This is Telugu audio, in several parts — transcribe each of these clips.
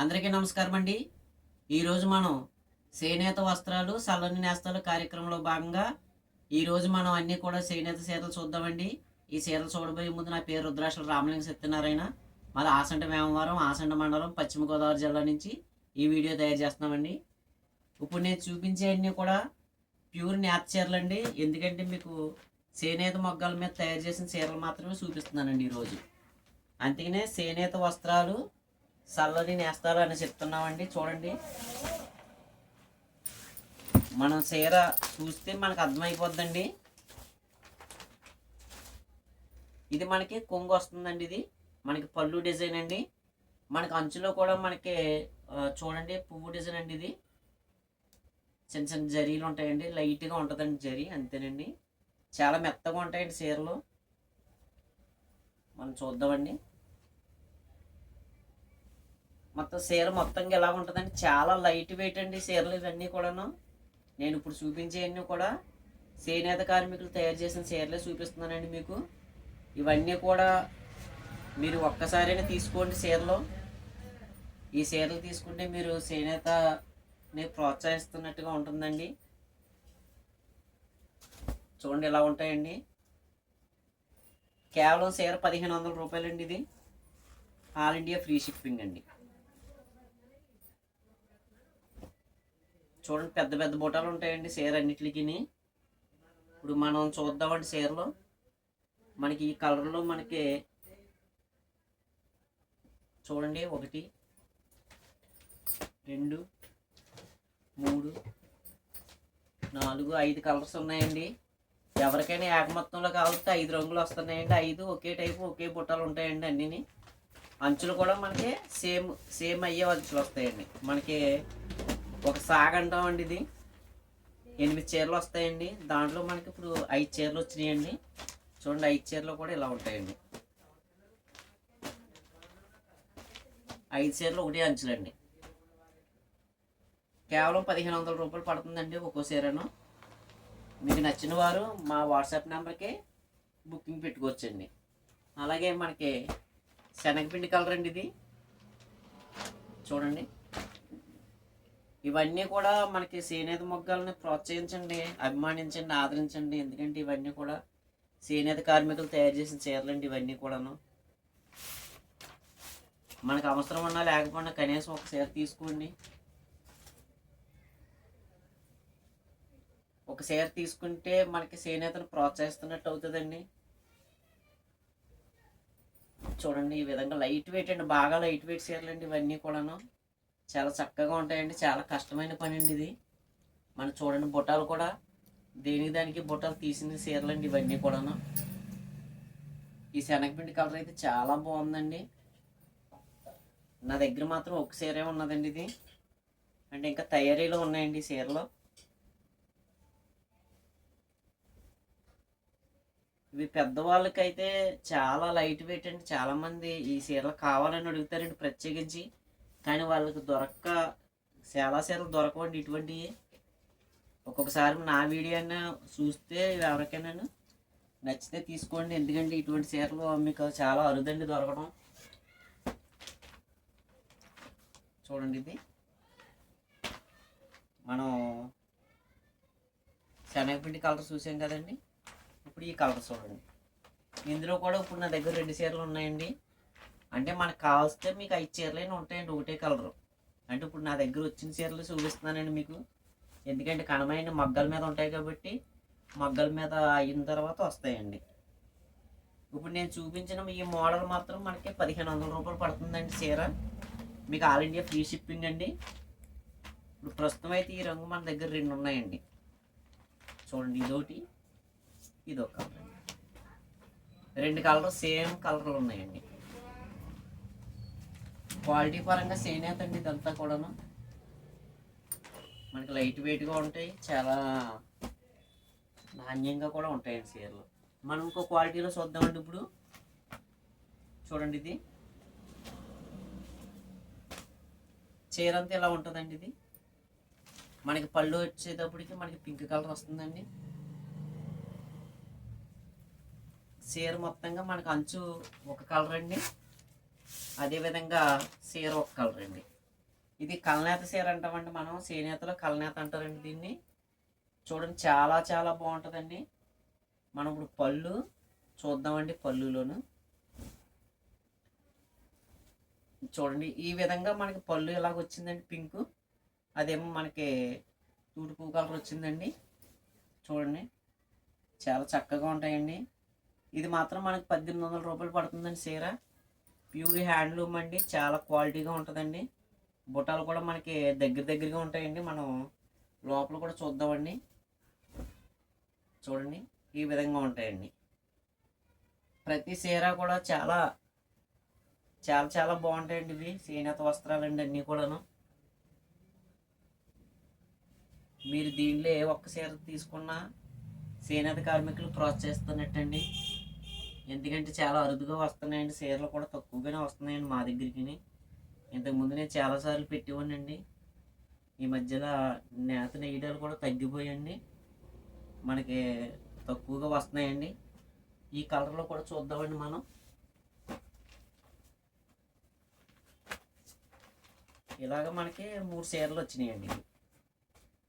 అందరికీ నమస్కారం అండి. ఈరోజు మనం చేనేత వస్త్రాలు సల్లని నేస్తాలు కార్యక్రమంలో భాగంగా ఈరోజు మనం అన్నీ కూడా చేనేత చీరలు చూద్దామండి. ఈ చీరలు చూడబోయే ముందు నా పేరు రుద్రాక్షల రామలింగ సత్యనారాయణ. మాది ఆసంట మేమవరం ఆసంట మండలం పశ్చిమ గోదావరి జిల్లా నుంచి ఈ వీడియో తయారు చేస్తున్నామండి. ఇప్పుడు నేను చూపించే అన్నీ కూడా ప్యూర్ నేత చీరలు అండి ఎందుకంటే మీకు చేనేత మొగ్గల మీద తయారు చేసిన చీరలు మాత్రమే చూపిస్తున్నానండి ఈరోజు అందుకనే చేనేత వస్త్రాలు చల్లని నేస్తారు అని చెప్తున్నామండి. చూడండి. మనం చీర చూస్తే మనకు అర్థమైపోద్దండి. ఇది మనకి కొంగు వస్తుందండి ఇది. మనకి పళ్ళు డిజైన్ అండి. మనకి అంచులో కూడా మనకి చూడండి పువ్వు డిజైన్ అండి ఇది. చిన్న చిన్న జరీలు ఉంటాయండి. లైట్గా ఉంటుందండి జరీ అంతేనండి. చాలా మెత్తగా ఉంటాయండి చీరలు. మనం చూద్దామండి. మొత్తం చీర మొత్తంగా ఎలా ఉంటుందండి చాలా లైట్ వెయిట్ అండి చీరలు ఇవన్నీ కూడాను. నేను ఇప్పుడు చూపించేవన్నీ కూడా. చేనేత కార్మికులు తయారు చేసిన చీరలే చూపిస్తున్నానండి మీకు. ఇవన్నీ కూడా మీరు ఒక్కసారైనా తీసుకోండి చీరలు. ఈ చీరలు తీసుకుంటే మీరు చేనేతని ప్రోత్సహిస్తున్నట్టుగా ఉంటుందండి. చూడండి ఎలా ఉంటాయండి. కేవలం చీర పదిహేను వందల రూపాయలండి ఇది. ఆల్ ఇండియా ఫ్రీ షిప్పింగ్ అండి. చూడండి పెద్ద పెద్ద బుటాలు ఉంటాయండి చీర అన్నిటికి ఇప్పుడు మనం చూద్దామండి చీరలో. మనకి ఈ కలర్లో మనకి చూడండి ఒకటి రెండు మూడు నాలుగు ఐదు కలర్స్ ఉన్నాయండి. ఎవరికైనా ఏక మొత్తంలో కావాలంటే ఐదు రంగులు వస్తున్నాయండి. ఐదు ఒకే టైపు ఒకే బుట్టలు ఉంటాయండి అన్నీ అంచులు కూడా మనకి సేమ్ సేమ్ అయ్యే అంచులు వస్తాయండి. మనకి ఒక సాగ అంటామండి ఇది. ఎనిమిది చీరలు వస్తాయండి. దాంట్లో మనకి ఇప్పుడు ఐదు చీరలు వచ్చినాయండి. చూడండి ఐదు చీరలు కూడా ఇలా ఉంటాయండి. ఐదు చీరలు ఒకటే అంచులండి. కేవలం పదిహేను వందల రూపాయలు పడుతుందండి ఒక్కో చీరను. మీకు నచ్చిన వారు మా వాట్సాప్ నెంబర్కి బుకింగ్ పెట్టుకోవచ్చండి. అలాగే మనకి శనగపిండి కలర్ అండి ఇది. చూడండి. ఇవన్నీ కూడా మనకి చేనేత మొగ్గల్ని ప్రోత్సహించండి అభిమానించండి ఆదరించండి. ఎందుకంటే ఇవన్నీ కూడా చేనేత కార్మికులు తయారు చేసిన చీరలండి ఇవన్నీ కూడాను. మనకు అవసరం ఉన్నా లేకపోయినా కనీసం ఒక చీర తీసుకోండి. ఒక చీర తీసుకుంటే మనకి చేనేతను ప్రోత్సహిస్తున్నట్టు అవుతుందండి. చూడండి ఈ విధంగా లైట్ వెయిట్ అండి బాగా లైట్ వెయిట్ చీరలు అండి ఇవన్నీ కూడాను. చాలా చక్కగా ఉంటాయండి. చాలా కష్టమైన పని అండి ఇది. మనం చూడండి బుట్టాలు కూడా. దేనికి దానికి బుట్టాలు తీసిన చీరలు అండి ఇవన్నీ కూడాను. ఈ శనగపిండి కలర్ అయితే చాలా బాగుందండి. నా దగ్గర మాత్రం ఒక చీరే ఉన్నదండి ఇది. అంటే ఇంకా తయారీలో ఉన్నాయండి ఈ ఇవి పెద్దవాళ్ళకైతే చాలా లైట్ వెయిట్ అండి. చాలామంది ఈ చీరలు కావాలని అడుగుతారండి ప్రత్యేకించి. కానీ వాళ్ళకి దొరక్క చాలా చీరలు దొరకవండి ఇటువంటివి ఒక్కొక్కసారి నా వీడియో అయినా చూస్తే ఎవరికైనా నచ్చితే తీసుకోండి. ఎందుకంటే ఇటువంటి చీరలు మీకు చాలా అరుదండి దొరకడం. చూడండి ఇది. మనం శనగపిండి కలర్ చూసాం కదండి. ఇప్పుడు ఈ కలర్ చూడండి. ఇందులో కూడా ఇప్పుడు నా దగ్గర రెండు చీరలు ఉన్నాయండి. అంటే మనకు కావాల్స్తే మీకు ఐదు చీరలైనా ఉంటాయండి ఒకటే కలరు. అంటే ఇప్పుడు నా దగ్గర వచ్చిన చీరలు చూపిస్తున్నానండి మీకు. ఎందుకంటే కనమైన మగ్గల మీద ఉంటాయి కాబట్టి మగ్గల మీద అయిన తర్వాత వస్తాయండి. ఇప్పుడు నేను చూపించిన ఈ మోడల్ మాత్రం మనకి పదిహేను వందల రూపాయలు పడుతుందండి చీర. మీకు ఆల్ ఇండియా ఫ్రీ షిప్పింగ్ అండి. ఇప్పుడు ప్రస్తుతం అయితే ఈ రంగు మన దగ్గర రెండు ఉన్నాయండి. చూడండి ఇదొకటి ఇదొక కలర్. రెండు కలర్ సేమ్ కలర్లు ఉన్నాయండి. క్వాలిటీ పరంగా చేనేత అండి ఇదంతా కూడాను. మనకి లైట్ వెయిట్గా ఉంటాయి చాలా నాణ్యంగా కూడా ఉంటాయండి చీరలు. మనం ఇంకో క్వాలిటీలో చూద్దామండి ఇప్పుడు. చూడండి ఇది. చీర అంతా ఇలా ఉంటుందండి ఇది? మనకి పళ్ళు వచ్చేటప్పటికి మనకి పింక్ కలర్ వస్తుందండి. చీర మొత్తంగా మనకు అంచు ఒక కలర్ అండి. అదేవిధంగా సీర ఒక కలర్ అండి. ఇది కలనేత సీర అంటామండి మనం. చేనేతలో కలనేత అంటారండి దీన్ని. చూడండి చాలా చాలా బాగుంటుందండి. మనం ఇప్పుడు పళ్ళు చూద్దామండి పళ్ళులోను. చూడండి ఈ విధంగా మనకి పళ్ళు ఇలాగ వచ్చిందండి పింక్. అదేమో మనకి తూడుపు కలర్ వచ్చిందండి. చూడండి చాలా చక్కగా ఉంటాయండి. ఇది మాత్రం మనకి పద్దెనిమిది వందల రూపాయలు పడుతుందండి చీర ప్యూర్ హ్యాండ్లూమ్ అండి చాలా క్వాలిటీగా ఉంటుందండి. బుటాలు కూడా మనకి దగ్గర దగ్గరగా ఉంటాయండి. మనం లోపల కూడా చూద్దామండి. చూడండి ఈ విధంగా ఉంటాయండి. ప్రతి చీర కూడా చాలా చాలా చాలా బాగుంటాయండి ఇవి. చేనేత వస్త్రాలండి అన్నీ కూడాను. మీరు దీనిలో ఏ ఒక్క చీర తీసుకున్నా చేనేత కార్మికులు ప్రోత్సహిస్తున్నట్టండి ఎందుకంటే చాలా అరుదుగా వస్తున్నాయండి. చీరలు కూడా తక్కువగానే వస్తున్నాయండి మా దగ్గరికి ఇంతకుముందు నేను చాలాసార్లు పెట్టివ్వనండి ఈ మధ్యలో నేత నెయ్యడాలు కూడా తగ్గిపోయండి మనకి తక్కువగా వస్తున్నాయండి. ఈ కలర్లో కూడా చూద్దామండి మనం. ఇలాగ మనకి మూడు చీరలు వచ్చినాయండి.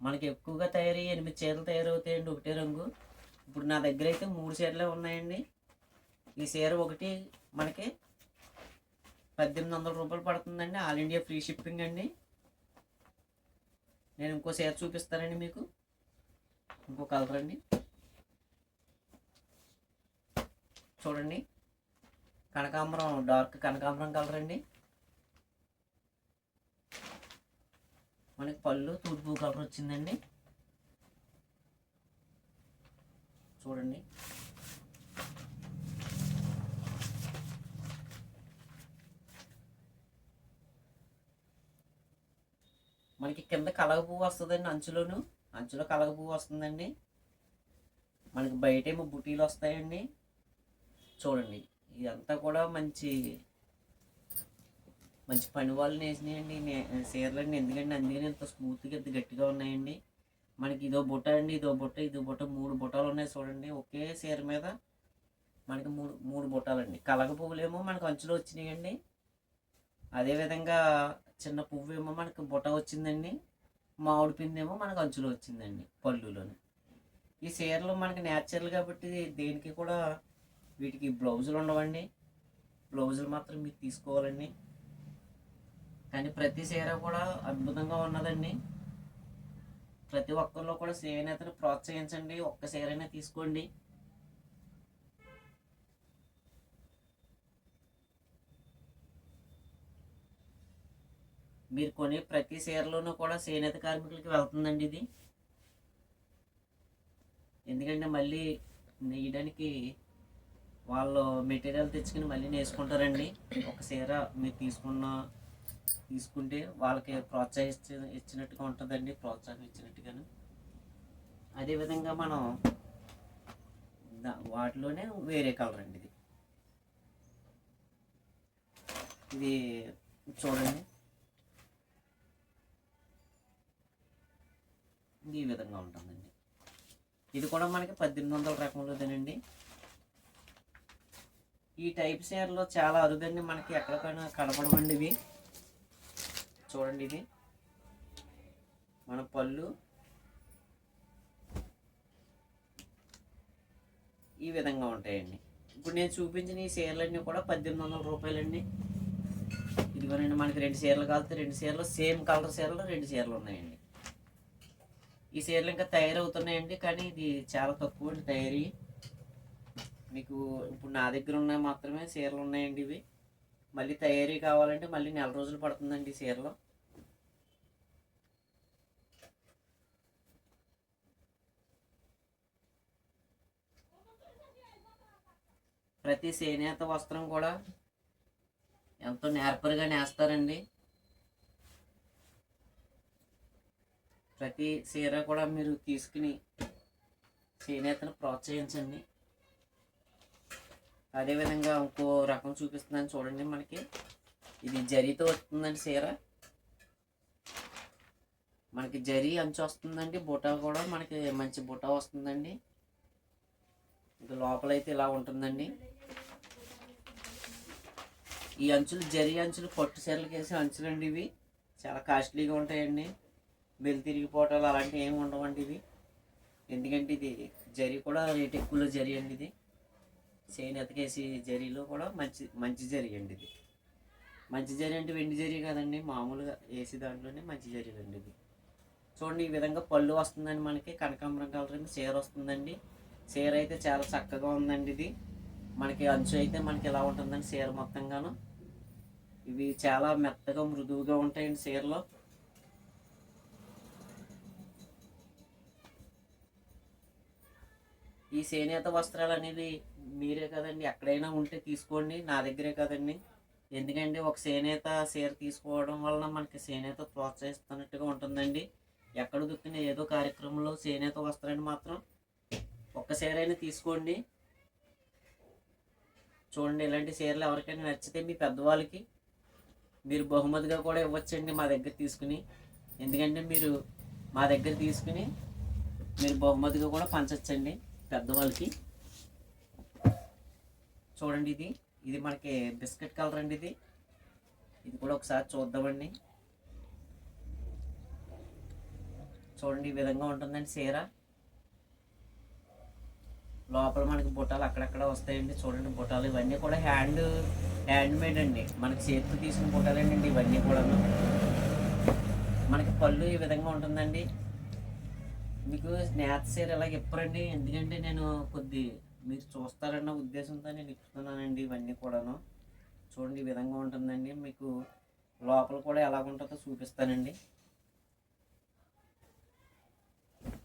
మనకి ఎక్కువగా తయారయ్యి ఎనిమిది చీరలు తయారవుతాయండి ఒకటే రంగు. ఇప్పుడు నా దగ్గర అయితే మూడు చీరలే ఉన్నాయండి. ఈ చీర ఒకటి మనకి పద్దెనిమిది వందల రూపాయలు పడుతుందండి. ఆల్ ఇండియా ఫ్రీ షిప్పింగ్ అండి. నేను ఇంకో చీర చూపిస్తానండి మీకు. ఇంకో కలర్ అండి. చూడండి. కనకాంబరం డార్క్ కనకాంబరం కలర్ అండి. మనకి పళ్ళు తూర్పు కలర్ వచ్చిందండి. చూడండి. మనకి కింద కలగ పువ్వు వస్తుందండి అంచులోను. అంచులో కలగ పువ్వు వస్తుందండి. మనకి బయటేమో బుటీలు వస్తాయండి. చూడండి ఇదంతా కూడా మంచి మంచి పని వాళ్ళు వేసినాయండి చీరలండి ఎందుకంటే అందుకని ఇంత స్మూత్గా ఇంత గట్టిగా ఉన్నాయండి. మనకి ఇదో బుట్ట అండి ఇదో బుట్ట ఇదో బుట్ట మూడు బుట్టాలు ఉన్నాయి చూడండి. ఒకే చీర మీద మనకి మూడు మూడు బుట్టాలండి. కలగ పువ్వులేమో మనకి అంచులో వచ్చినాయండి. అదేవిధంగా చిన్న పువ్వు ఏమో మనకి బుట్ట వచ్చిందండి మామిడి పిందేమో మనకు అంచులో వచ్చిందండి పళ్ళులోని. ఈ చీరలు మనకి న్యాచురల్ కాబట్టి దేనికి కూడా వీటికి బ్లౌజులు ఉండవండి. బ్లౌజులు మాత్రం మీరు తీసుకోవాలండి. కానీ ప్రతి చీర కూడా అద్భుతంగా ఉన్నదండి. ప్రతి ఒక్కరిలో కూడా చేనేతను ప్రోత్సహించండి. ఒక్క చీరైనా తీసుకోండి. మీరు కొనే ప్రతి చీరలోనూ కూడా చేనేత కార్మికులకి వెళ్తుందండి ఇది. ఎందుకంటే మళ్ళీ నేయడానికి వాళ్ళు మెటీరియల్ తెచ్చుకుని మళ్ళీ నేర్చుకుంటారండి. ఒక చీర మీరు తీసుకున్న తీసుకుంటే వాళ్ళకి ప్రోత్సహించి ఇచ్చినట్టుగా ఉంటుందండి ప్రోత్సాహం ఇచ్చినట్టుగాను. అదేవిధంగా మనం దా- వాటిలోనే వేరే కలర్ అండి ఇది. ఇది చూడండి. ఈ విధంగా ఉంటుందండి. ఇది కూడా మనకి పద్దెనిమిది వందల రకంలోదేనండి ఈ టైప్ చీరలో చాలా అరుదండి మనకి ఎక్కడికైనా కనపడమండి ఇవి. చూడండి ఇది. మన పళ్ళు. ఈ విధంగా ఉంటాయండి. ఇప్పుడు నేను చూపించిన ఈ చీరలన్నీ కూడా పద్దెనిమిది వందల రూపాయలండి. ఇదిగోనండి మనకి రెండు చీరలు కలిపితే రెండు చీరలు సేమ్ కలర్ చీరలు రెండు చీరలు ఉన్నాయండి. ఈ చీరలు ఇంకా తయారవుతున్నాయండి కానీ ఇది చాలా తక్కువ అండి తయారీ. మీకు ఇప్పుడు నా దగ్గర ఉన్న మాత్రమే చీరలు ఉన్నాయండి ఇవి. మళ్ళీ తయారీ కావాలంటే మళ్ళీ నెల రోజులు పడుతుందండి ఈ చీరలో ప్రతి చేనేత వస్త్రం కూడా ఎంతో నేర్పరిగా నేస్తారండి. ప్రతి చీర కూడా మీరు తీసుకుని చేనేతను ప్రోత్సహించండి. అదేవిధంగా ఇంకో రకం చూపిస్తున్నాను చూడండి మనకి. ఇది జరీతో వస్తుందండి చీర. మనకి జరీ అంచు వస్తుందండి బుటా కూడా మనకి మంచి బుటా వస్తుందండి. ఇంకా లోపలైతే ఇలా ఉంటుందండి. ఈ అంచులు జరీ అంచులు పట్టు చీరలకు వేసే అంచులండి ఇవి. చాలా కాస్ట్లీగా ఉంటాయండి. బెల్ తిరిగిపోవటాలు అలాంటివి ఏమి ఉండవండి ఇవి. ఎందుకంటే ఇది జరి కూడా రేట్ ఎక్కువలో జరి అండి ఇది. చేను ఎతకేసి జరీలో కూడా మంచి మంచి జరి అండి ఇది. మంచి జరి అంటే వెండి జరి కదండి మామూలుగా ఏసీ దాంట్లోనే మంచి జరీ అండి ఇది. చూడండి ఈ విధంగా పళ్ళు వస్తుందండి మనకి కనకాంబరం కలర్ చీర వస్తుందండి. చీర అయితే చాలా చక్కగా ఉందండి ఇది. మనకి అంచు అయితే మనకి ఇలా ఉంటుందండి చీర మొత్తంగాను? ఇవి చాలా మెత్తగా మృదువుగా ఉంటాయండి చీరలో. ఈ చేనేత వస్త్రాలు అనేది మీరే కదండి. ఎక్కడైనా ఉంటే తీసుకోండి. నా దగ్గరే కదండి. ఎందుకంటే ఒక చేనేత చీర తీసుకోవడం వలన మనకి చేనేత ప్రోత్సహిస్తున్నట్టుగా ఉంటుందండి. ఎక్కడ దొక్కిన ఏదో కార్యక్రమంలో చేనేత వస్త్రాన్ని మాత్రం ఒక్క చీర అయినా తీసుకోండి. చూడండి ఇలాంటి చీరలు ఎవరికైనా నచ్చితే మీ పెద్దవాళ్ళకి మీరు బహుమతిగా కూడా ఇవ్వచ్చండి మా దగ్గర తీసుకుని. ఎందుకంటే మీరు మా దగ్గర తీసుకుని మీరు బహుమతిగా కూడా పంచచ్చండి. పెద్దవాళ్ళకి. చూడండి ఇది. ఇది మనకి బిస్కెట్ కలర్ అండి ఇది. ఇది కూడా ఒకసారి చూద్దామండి. చూడండి ఈ విధంగా ఉంటుందండి చీర. లోపల మనకి బుట్టాలు అక్కడక్కడ వస్తాయండి. చూడండి బుట్టాలు. ఇవన్నీ కూడా హ్యాండ్ హ్యాండ్మేడ్ అండి. మనకి చేతితో తీసిన బుట్టాలండి ఇవన్నీ కూడా మనకి పళ్ళు ఈ విధంగా ఉంటుందండి. మీకు నేత సార్ ఇలాగ ఇప్పరండి ఎందుకంటే నేను కొద్ది మీరు చూస్తారన్న ఉద్దేశంతో నేను ఇస్తున్నానండి ఇవన్నీ కూడాను. చూడండి ఈ విధంగా ఉంటుందండి. మీకు లోపల కూడా ఎలా ఉంటుందో చూపిస్తానండి.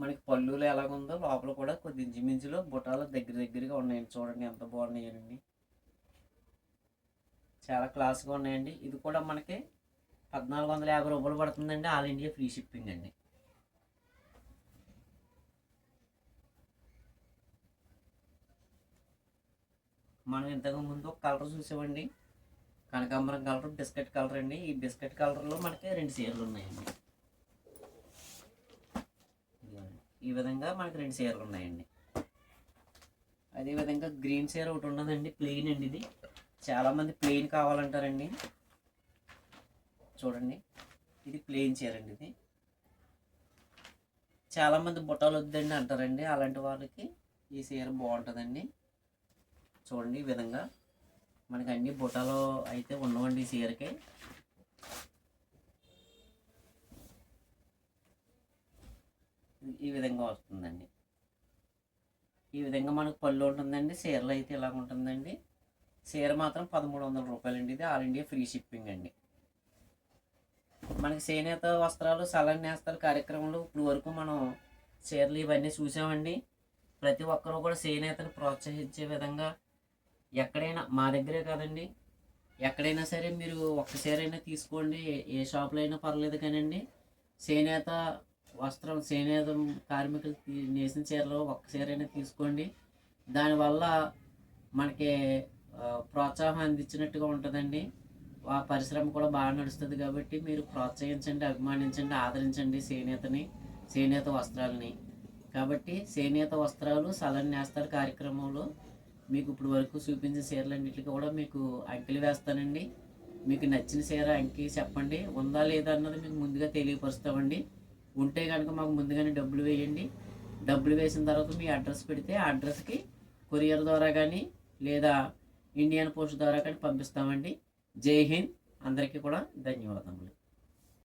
మనకి పళ్ళులో ఎలాగుందో లోపల కూడా కొద్ది ఇంచుమించులో బుటాలు దగ్గర దగ్గరగా ఉన్నాయండి. చూడండి ఎంత బాగున్నాయండి చాలా క్లాస్గా ఉన్నాయండి. ఇది కూడా మనకి పద్నాలుగు వందల యాభై రూపాయలు పడుతుందండి. ఆల్ ఇండియా ఫ్రీ షిప్పింగ్ అండి. మనం ఇంతకు ముందు ఒక కలర్ చూసామండి. కనకాంబరం కలర్ బిస్కెట్ కలర్ అండి. ఈ బిస్కెట్ కలర్లో మనకి రెండు చీరలు ఉన్నాయండి. ఈ విధంగా మనకి రెండు చీరలు ఉన్నాయండి. అదేవిధంగా గ్రీన్ చీర ఒకటి ఉన్నదండి ప్లెయిన్ అండి ఇది. చాలామంది ప్లెయిన్ కావాలంటారండి. చూడండి ఇది ప్లెయిన్ చీర అండి ఇది. చాలామంది బుట్టలు వద్దండి అంటారండి. అలాంటి వాళ్ళకి ఈ చీర బాగుంటుందండి. చూడండి ఈ విధంగా. మనకి అన్ని బుట్టలు అయితే ఉండవండి ఈ చీరకి. ఈ విధంగా వస్తుందండి. ఈ విధంగా మనకు పళ్ళు ఉంటుందండి చీరలు అయితే ఇలా ఉంటుందండి. చీర మాత్రం పదమూడు వందల రూపాయలండి. ఇది ఆల్ ఇండియా ఫ్రీ షిప్పింగ్ అండి. మనకి చేనేత వస్త్రాలు సలన్ నేస్తాలు కార్యక్రమంలో ఇప్పుడు వరకు మనం చీరలు ఇవన్నీ చూసామండి. ప్రతి ఒక్కరూ కూడా చేనేతను ప్రోత్సహించే విధంగా ఎక్కడైనా మా దగ్గరే కాదండి. ఎక్కడైనా సరే మీరు ఒక్క తీసుకోండి. ఏ- షాప్లో అయినా పర్లేదు కానండి. చేనేత వస్త్రం చేనేత కార్మికులు తీ- నేసిన చీరలో ఒక్క తీసుకోండి. దానివల్ల మనకి ప్రోత్సాహం అందించినట్టుగా ఉంటుందండి. ఆ పరిశ్రమ కూడా బాగా నడుస్తుంది కాబట్టి మీరు ప్రోత్సహించండి అభిమానించండి ఆదరించండి చేనేతని చేనేత వస్త్రాలని. కాబట్టి చేనేత వస్త్రాలు సలన్ నేస్తారు కార్యక్రమంలో. మీకు ఇప్పుడు వరకు చూపించిన చీరలన్నిటికీ కూడా మీకు అంకెలు వేస్తానండి. మీకు నచ్చిన చీర అంకి చెప్పండి. ఉందా లేదా అన్నది మీకు ముందుగా తెలియపరుస్తామండి. ఉంటే కనుక మాకు ముందుగానే డబ్బులు వేయండి. డబ్బులు వేసిన తర్వాత మీ అడ్రస్ పెడితే ఆ అడ్రస్కి కొరియర్ ద్వారా కానీ లేదా ఇండియన్ పోస్ట్ ద్వారా కానీ పంపిస్తామండి. జై హింద్. అందరికీ కూడా ధన్యవాదములు.